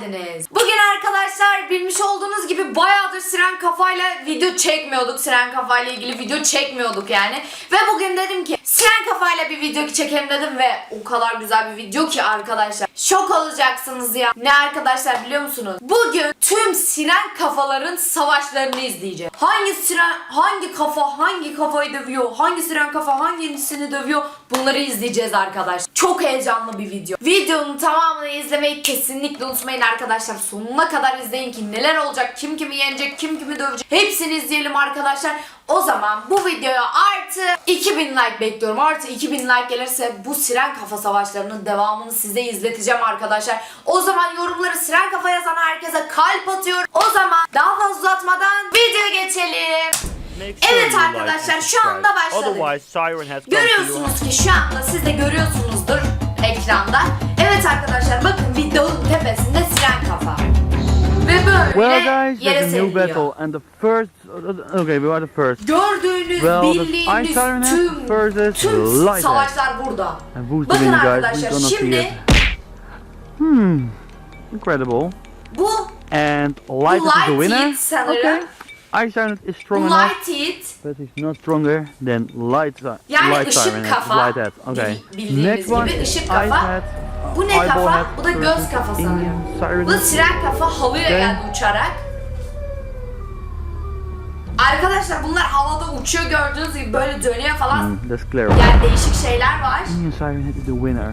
geldiniz. Bugün arkadaşlar bilmiş olduğunuz gibi bayağıdır Siren Kafa'yla video çekmiyorduk. Siren Kafa'yla ilgili video çekmiyorduk yani. Ve bugün dedim ki Siren Kafa'yla bir video çekelim dedim ve o kadar güzel bir video ki arkadaşlar. Şok olacaksınız ya. Ne arkadaşlar biliyor musunuz? Bugün tüm Siren Kafaların savaşlarını izleyeceğiz. Hangi Siren, hangi kafa hangi kafayı dövüyor? Hangi Siren Kafa hangisini dövüyor? Bunları izleyeceğiz arkadaşlar. Çok heyecanlı bir video. Videonun tamamını izlemeyi kesinlikle unutmayın arkadaşlar. Sonuna kadar izleyin ki neler olacak, kim kimi yenecek, kim kimi dövecek. Hepsini izleyelim arkadaşlar. O zaman bu videoya artı 2000 like bekliyorum. Artı 2000 like gelirse bu Siren Kafa Savaşları'nın devamını size izleteceğim arkadaşlar. O zaman yorumları Siren Kafa yazan herkese kalp atıyorum. O zaman daha fazla uzatmadan videoya geçelim. Evet arkadaşlar, şu anda başladık. Görüyorsunuz ki şu anda siz de görüyorsunuzdur ekranda. Evet arkadaşlar bakın videonun tepesinde siren kafa. Ve böyle Well, guys, yere new seriliyor. battle, and the first. Okay, we are the first. Gördüğünüz, Well, bildiğiniz tüm, tüm savaşlar burada. Bakın arkadaşlar şimdi. Hmm, incredible. bu And Light is the winner. Heat sanırım. Okay. Ice Siren is strong enough, Light Heat but he's not stronger than Light, Si- Yani light ışık Siren. kafa. Light Head. Okay. Bil- bildiğiniz Next one gibi is ışık Ice kafa. Head. bu ne Eyeball kafa? Head Bu da göz kafa Indian. Siren. Bu siren kafa halıya Okay. geldi uçarak. Arkadaşlar bunlar havada uçuyor gördüğünüz gibi böyle dönüyor falan. Hmm, that's clear. Yani değişik şeyler var. Indian Siren Head is the winner.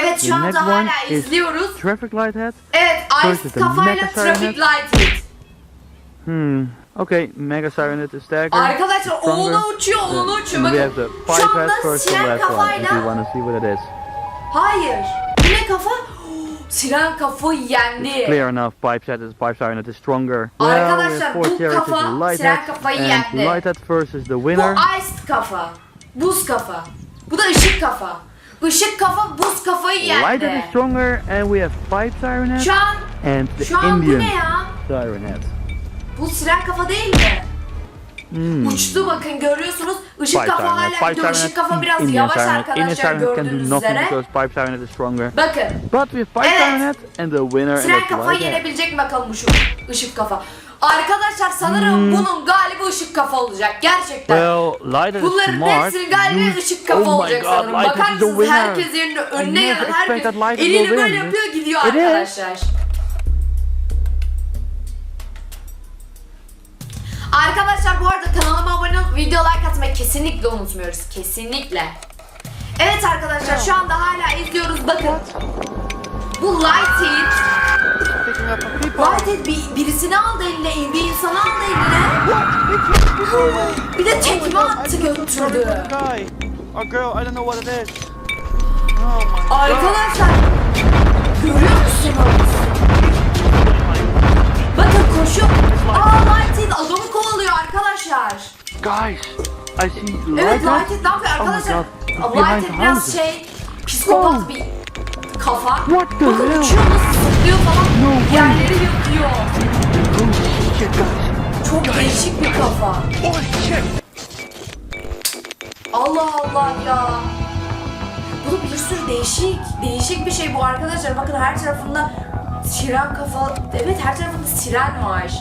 Evet The şu anda hala is- izliyoruz. Traffic Light Head. Evet First Ice is the kafayla Traffic Light Hit. Hmm. Okay, Mega Siren Head is stagger. Arkadaşlar oğluna uçuyor oğluna uçuyor. Bakın the şu anda first the siren kafayla it is. Hayır. Bu ne kafa? Siren kafa yendi. Clear enough, Pipe Head is Pipe Siren Head is stronger. Arkadaşlar, we have bu kafa the Light Siren kafayı yendi. Light Head versus the Bu winner. Ice kafa. Buz kafa. Bu da ışık kafa. Işık kafa buz kafayı Light yendi. is stronger, and we have Pipe Siren Head Şu an, and the şu an bu Indian ne ya? Siren Head. Bu siren kafa değil mi? Hmm. Uçtu bakın görüyorsunuz. Işık Pipe kafa hala Pipe gidiyor. Işık kafa biraz Indian yavaş Siren. Indian arkadaşlar do gördüğünüz üzere. Pipe Siren is stronger. Bakın But we have Pipe Evet. Siren Head and the winner siren is kafa Light yenebilecek mi bakalım bu şu ışık kafa. Arkadaşlar sanırım bunun galibi ışık kafa olacak. Gerçekten. Hmm. Well, Light is Bunların smart. hepsinin galibi Use- ışık kafa oh my olacak God, sanırım. Light Bakar Head is the mısınız? winner. Herkes yerine önüne never gelen herkes elini böyle yapıyor gidiyor It is. arkadaşlar. Arkadaşlar bu arada kanalıma abone olup video like atmayı kesinlikle unutmuyoruz. Kesinlikle. Evet arkadaşlar şu anda hala izliyoruz. Bakın. Bu Lighthead Lighthead bir, birisini aldı eline, bir insanı aldı eline. Bir de tekme attı götürdü. guy or girl, I don't know what it is. Oh my Arkadaşlar görüyor musunuz? Bakın koşuyor. Aa Lighthead adamı kovalıyor arkadaşlar. Guys, I see Evet. Lighthead ne yapıyor Oh arkadaşlar? The biraz şey psikopat Oh. bir kafa. What the Bakın hell? uçuyor nasıl zıplıyor falan. No. Yerleri yakıyor. Çok değişik bir kafa. Oh. Allah Allah ya. Bu bir sürü değişik, değişik bir şey bu arkadaşlar. Bakın her tarafında siren kafa, evet her tarafında siren var.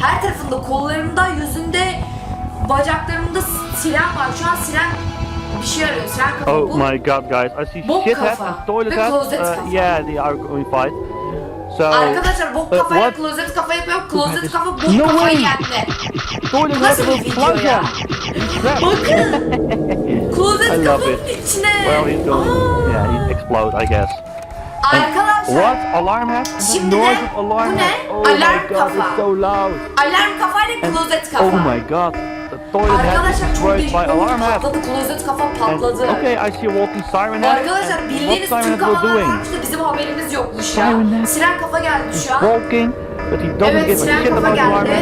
Her tarafında kollarında, yüzünde, bacaklarında siren var. Şu an siren bir şey arıyor. Siren kafa Oh bu. my god, guys. I see Bok shit kafa. and toilet Ve head. closet Uh, kafa. yeah, they are going fight. So, Arkadaşlar bok uh, kafaya what? klozet kafa yapıyor. Klozet kafa bok No kafayı way. yendi. Toilet head Nasıl bir video ya? Bakın. Love kafanın it. içine. Well, he's going. Aa. Yeah, he'd explode, I guess. Arkadaşlar. What? Alarm the Şimdi ne? alarm Bu ne? Oh Alarm my god, kafa. it's so loud. Alarm kafayla klozet kafa. Oh my god, Arkadaşlar çok değişik. head. Patladı klozet kafa patladı. okay, I see a walking siren. Arkadaşlar bildiğiniz Türk havalar doing? varmış da bizim haberimiz yokmuş ya. Siren kafa geldi şu an. Walking, but he doesn't Evet siren shit kafa geldi.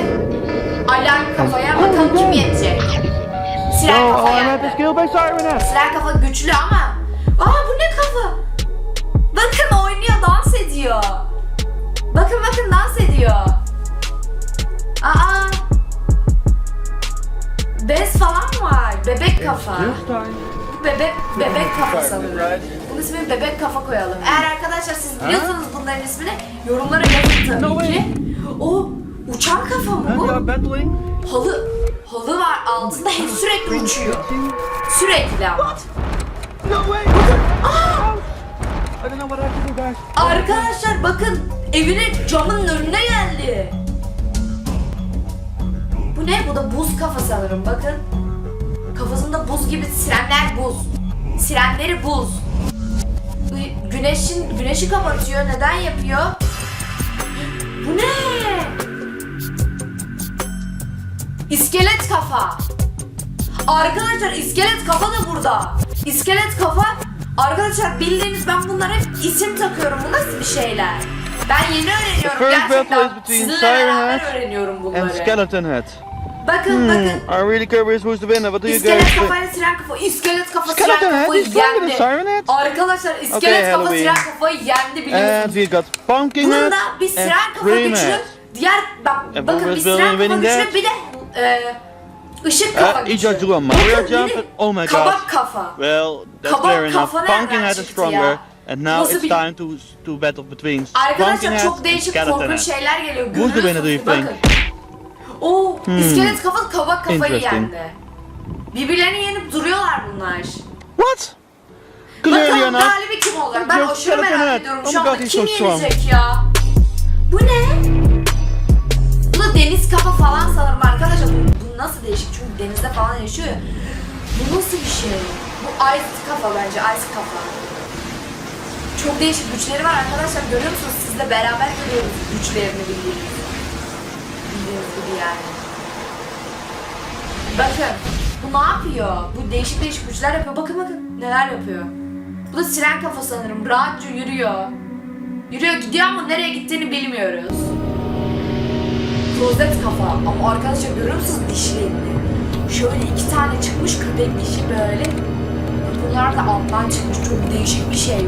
Alarm kafaya Oh bakalım kim. No, Siren kafa head is geldi. siren kafa güçlü ama. Aa bu ne kafa? Bakın oynuyor kafa. Bebek bebek kafa sanırım. Bunu ismini bebek kafa koyalım. Eğer arkadaşlar siz biliyorsanız bunların ismini yorumlara yazın tabii ki. O uçan kafa mı bu? Halı, halı var altında hep sürekli uçuyor. Sürekli ama. Guys. Arkadaşlar bakın evinin camının önüne geldi. Bu ne? Bu da buz kafa sanırım bakın. Kafasında buz gibi sirenler buz. Sirenleri buz. Gü- Güneşin güneşi kapatıyor. Neden yapıyor? Bu ne? İskelet kafa. Arkadaşlar iskelet kafa da burada. İskelet kafa Arkadaşlar bildiğiniz ben bunlara hep isim takıyorum. Bu nasıl bir şeyler? Ben yeni öğreniyorum gerçekten. Sizinle beraber öğreniyorum bunları. And Skeleton Head. Bakın Hmm, bakın. I'm really curious who's the winner. What do you guys İskelet think? kafayla siren kafa, iskelet kafa Skeleton siren Head kafayı is stronger yendi. Siren Head? Arkadaşlar iskelet Okay, kafa Halloween. siren kafayı yendi biliyorsunuz. And we got Pumpkin Head da bir siren and kafa Dream Head. diğer bak, And bakın bir is siren kafa that? bir de e, ışık kafa Uh, Bakın Mario bir de jump. and- Oh my god. Kabak kafa. Well, that's Kabak fair enough. kafa nereden Pumpkin Head is çıktı stronger. ya? And now Nasıl it's bir- time to to battle between Arkadaşlar çok and değişik Skeleton korkunç Head. şeyler geliyor. The winner, do you Görüyorsunuz, think? Oo, iskelet kafa kabak kafayı Interesting. yendi. Birbirlerini yenip duruyorlar bunlar. What? Clearly Bakalım enough. galibi kim olacak? Ben Just aşırı Skeleton merak ediyorum şu my anda kim yenecek ya? Bu ne? Bu da deniz kafa falan sanırım arkadaşlar. Bu, bu nasıl değişik çünkü denizde falan yaşıyor ya. Bu nasıl bir şey? Bu ice kafa bence ice kafa. Çok değişik güçleri var arkadaşlar görüyor musunuz? Sizle beraber görüyoruz güçlerini bildiğiniz. Yani. Bakın bu ne yapıyor? Bu değişik değişik güçler yapıyor. Bakın bakın neler yapıyor. Bu da siren kafa sanırım. Rahatça yürüyor. Yürüyor gidiyor ama nereye gittiğini bilmiyoruz. Klozet kafa. Ama arkadaşlar görüyor musunuz dişlerini? Şöyle iki tane çıkmış köpek dişi böyle. Bunlar da alttan çıkmış. Çok değişik bir şey.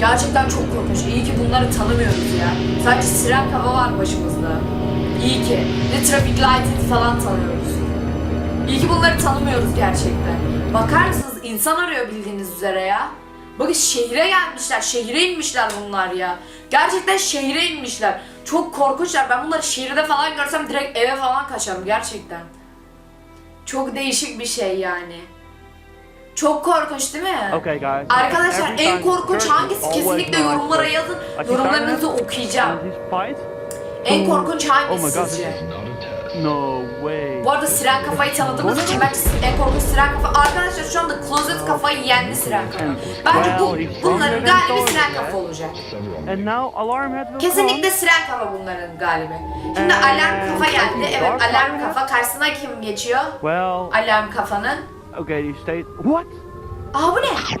Gerçekten çok korkunç. İyi ki bunları tanımıyoruz ya. Sadece siren kafa var başımızda. İyi ki. Ve traffic light falan tanıyoruz. İyi ki bunları tanımıyoruz gerçekten. Bakar mısınız insan arıyor bildiğiniz üzere ya. Bakın şehre gelmişler, şehre inmişler bunlar ya. Gerçekten şehre inmişler. Çok korkunçlar. Ben bunları şehirde falan görsem direkt eve falan kaçarım gerçekten. Çok değişik bir şey yani. Çok korkunç değil mi? Okay, guys. Arkadaşlar en korkunç hangisi kesinlikle yorumlara yazın. Yorumlarınızı okuyacağım. En korkunç Oh hangisi god. sizce? No way. Bu arada siren kafayı tanıdığımız için bence en korkunç siren kafa. Arkadaşlar şu anda closet kafayı yendi siren kafa. Bence bu, bunların galibi siren kafa olacak. Kesinlikle siren kafa bunların galibi. Şimdi alarm kafa peki, Evet alarm kafa. Karşısına kim geçiyor? Alarm kafanın. okay, you stayed. What? Aa bu ne?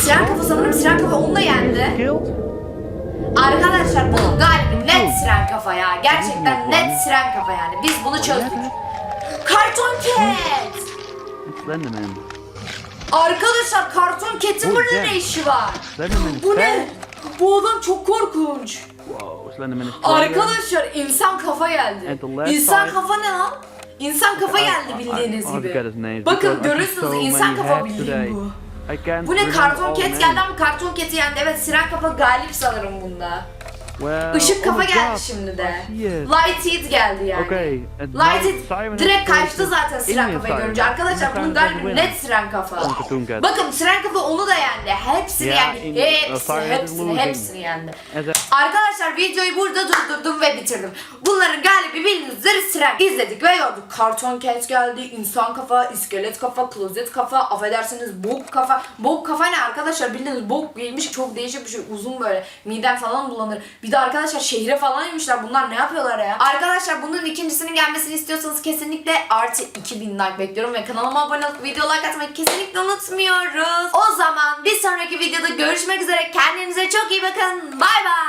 Siren kafa sanırım siren kafa onu da yendi. Arkadaşlar bunun galibi net siren kafa ya. Gerçekten net siren kafa yani. Biz bunu çözdük. Karton Cat! Slenderman. Arkadaşlar karton Cat'in Bu burada ne? işi var? Bu ne? Bu adam çok korkunç. Arkadaşlar insan kafa geldi. İnsan kafa ne lan? İnsan kafa geldi bildiğiniz gibi. Bakın so insan kafa bildiğin bu. Bu ne karton names. geldi ama karton cat'i yendi. Evet siren kafa galip sanırım bunda. Well, Işık oh kafa my geldi şimdi de. İt. Lightsheed geldi yani. Okay, now Siren direkt kaçtı zaten siren kafayı görünce. Arkadaşlar bunun winner. net siren kafa. Bakın siren kafa onu da yendi. Hepsini Yeah, yendi. in- Hepsini, hepsini, hepsini yendi. Arkadaşlar videoyu burada durdurdum ve bitirdim. Bunların galibi bildiğiniz üzere siren. İzledik ve gördük. Karton cat geldi, insan kafa, iskelet kafa, klozet kafa, affedersiniz bok kafa. Bok kafa ne arkadaşlar bildiğiniz bok giymiş çok değişik bir şey. Uzun böyle miden falan bulanır. Bir de arkadaşlar şehre falan inmişler. Bunlar ne yapıyorlar ya? Arkadaşlar bunun ikincisinin gelmesini istiyorsanız kesinlikle artı 2000 like bekliyorum ve kanalıma abone olup video like atmayı kesinlikle unutmuyoruz. O zaman bir sonraki videoda görüşmek üzere. Kendinize çok iyi bakın. Bay bay.